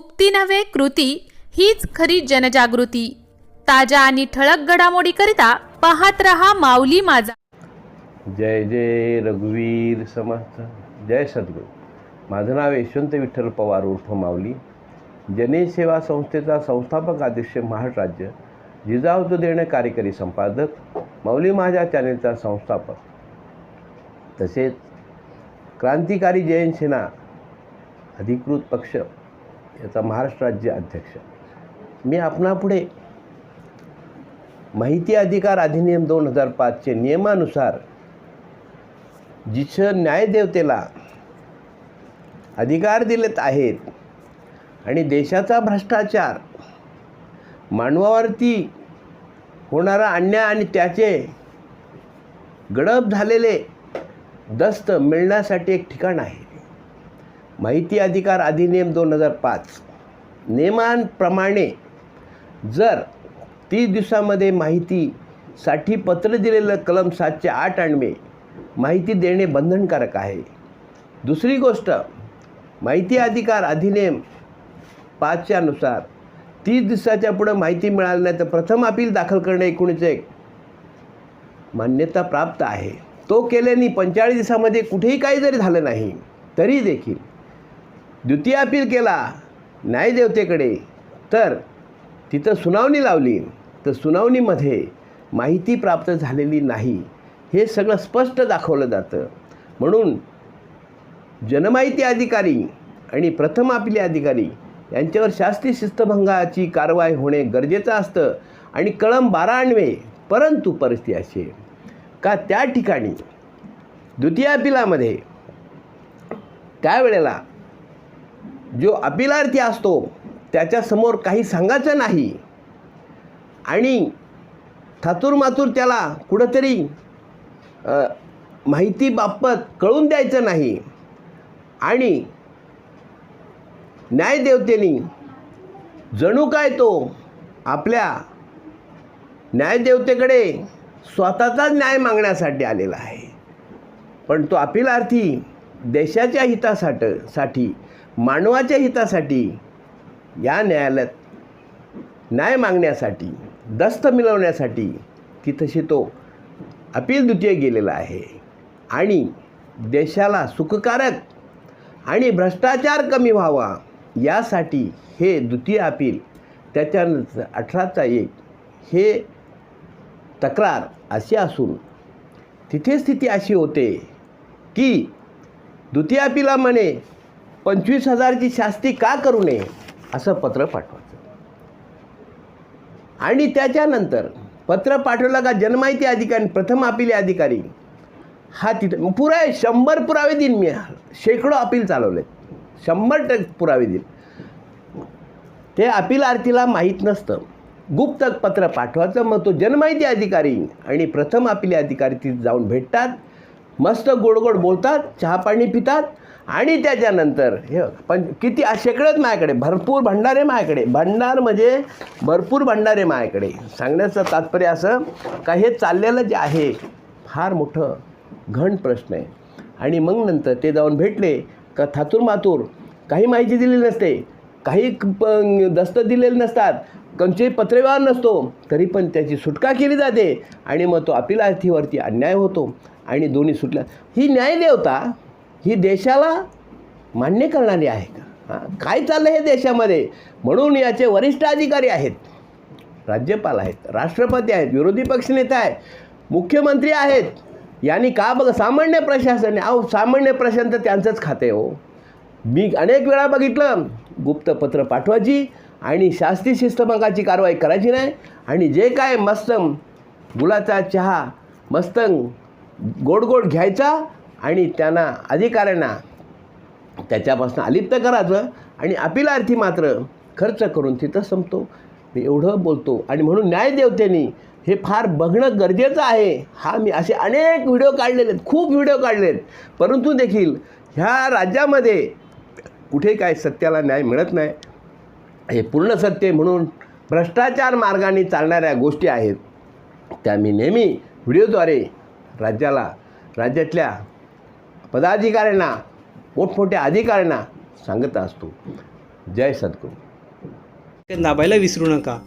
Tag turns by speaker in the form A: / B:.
A: उक्ती नव्हे कृती हीच खरी जनजागृती. ताज्या आणि ठळक घडामोडीकरिता पाहत रहा माऊली माझा.
B: जय जय रघुवीर समर्थ. जय सद्गुरू. माझं नाव यशवंत विठ्ठल पवार उर्फ माऊली. जनेश सेवा संस्थेचा संस्थापक अध्यक्ष महाराष्ट्र राज्य जिजाऊ देणे कार्यकारी संपादक माऊली माझ्या चॅनेलचा संस्थापक. तसेच क्रांतिकारी जयंत सेना अधिकृत पक्ष याचा महाराष्ट्र राज्य अध्यक्ष. मी आपणापुढे माहिती अधिकार अधिनियम दोन हजार पाचचे नियमानुसार जिथं न्यायदेवतेला अधिकार दिलेत आहेत आणि देशाचा भ्रष्टाचार मानवावरती होणारा अन्याय आणि त्याचे गडप झालेले दस्त मिळण्यासाठी एक ठिकाण आहे. माहिती अधिकार अधिनियम दोन हजार पाच. नियमांप्रमाणे जर तीस दिवसामध्ये माहितीसाठी पत्र दिलेलं कलम सातशे आठ आणवे माहिती देणे बंधनकारक आहे. दुसरी गोष्ट माहिती अधिकार अधिनियम पाचच्यानुसार तीस दिवसाच्या पुढं माहिती मिळाली नाही तर प्रथम अपील दाखल करणे एकोणीस एक मान्यता प्राप्त आहे. तो केल्याने पंचेचाळीस दिवसामध्ये कुठेही काही जरी झालं नाही तरी देखील द्वितीय अपील केला न्यायदेवतेकडे तर तिथं सुनावणी लावली. तर सुनावणीमध्ये माहिती प्राप्त झालेली नाही. हे सगळं स्पष्ट दाखवलं जातं. म्हणून जनमाहिती अधिकारी आणि प्रथम आपले अधिकारी यांच्यावर शास्त्रीय शिस्तभंगाची कारवाई होणे गरजेचं असतं आणि कळम बारा आणवे परंतु परिस्थिती अशी का त्या ठिकाणी द्वितीय अपिलामध्ये त्यावेळेला जो अपिलार्थी असतो त्याच्यासमोर काही सांगायचं नाही. आणि थातूरमातूर त्याला कुठंतरी माहितीबाबत कळून द्यायचं नाही. आणि न्यायदेवतेनी जणू काय तो आपल्या न्यायदेवतेकडे स्वतःचाच न्याय मागण्यासाठी आलेला आहे. पण तो अपिलार्थी देशाच्या हितासाठी साठी मानवाच्या हितासाठी या न्यायालयात न्याय मागण्यासाठी दस्त मिळवण्यासाठी तिथशी तो अपील द्वितीय गेलेला आहे. आणि देशाला सुखकारक आणि भ्रष्टाचार कमी व्हावा यासाठी हे द्वितीय अपील त्याच्यानंतर अठराचा एक हे तक्रार अशी असून तिथे स्थिती अशी होते की द्वितीय अपिलामध्ये पंचवीस हजारची शास्ती का करू नये असं पत्र पाठवायचं. आणि त्याच्यानंतर पत्र पाठवलं का जनमाहिती अधिकारी प्रथम अपिले अधिकारी हा तिथं पुराय शंभर पुरावे देईन मी शेकडो अपील चालवले शंभर टक्के पुरावे देईन ते आरतीला माहीत नसतं. गुप्त पत्र पाठवायचं मग तो जनमाहिती अधिकारी आणि प्रथम अपिले अधिकारी तिथे जाऊन भेटतात. मस्त गोड गोड बोलतात चहापाणी पितात आणि त्याच्यानंतर हे पण किती शेकडत माझ्याकडे भरपूर भंडारे माझ्याकडे. भंडार म्हणजे भरपूर भंडारे माझ्याकडे. सांगण्याचं तात्पर्य असं का हे चाललेलं जे आहे फार मोठं घण प्रश्न आहे. आणि मग नंतर ते जाऊन भेटले का थातूर मातूर काही माहिती दिलेली नसते काही प- दस्त दिलेले नसतात कंचे पत्रव्यवहार नसतो तरी पण त्याची सुटका केली जाते. आणि मग तो अपिलार्थीवरती अन्याय होतो. आणि दोन्ही सुटल्या. ही न्याय देवता ही देशाला मान्य करणारी आहे का? हां काय चाललं हे देशामध्ये? म्हणून याचे वरिष्ठ अधिकारी आहेत राज्यपाल आहेत राष्ट्रपती आहेत विरोधी पक्षनेता आहेत मुख्यमंत्री आहेत. यांनी का बघ सामान्य प्रशासन अहो सामान्य प्रशासन तर त्यांचंच खाते हो. मी अनेक वेळा बघितलं गुप्तपत्र पाठवायची आणि शास्त्री शिस्तभंगाची कारवाई करायची नाही आणि जे काय मस्त गुलाचा चहा मस्त गोड गोड घ्यायचा आणि त्यांना अधिकाऱ्यांना त्याच्यापासून अलिप्त करायचं आणि अपिलार्थी मात्र खर्च करून तिथं संपतो. मी एवढं बोलतो. आणि म्हणून न्यायदेवतेनी हे फार बघणं गरजेचं आहे. हा मी असे अनेक व्हिडिओ काढलेले आहेत. खूप व्हिडिओ काढले आहेत. परंतु देखील ह्या राज्यामध्ये कुठे काय सत्याला न्याय मिळत नाही हे पूर्ण सत्य म्हणून भ्रष्टाचार मार्गाने चालणाऱ्या गोष्टी आहेत. त्या मी नेहमी व्हिडिओद्वारे राज्याला राज्यातल्या पदाधिकाऱ्यांना मोठमोठ्या अधिकाऱ्यांना सांगत असतो. जय सद्गुरू.
C: दाबायला विसरू नका.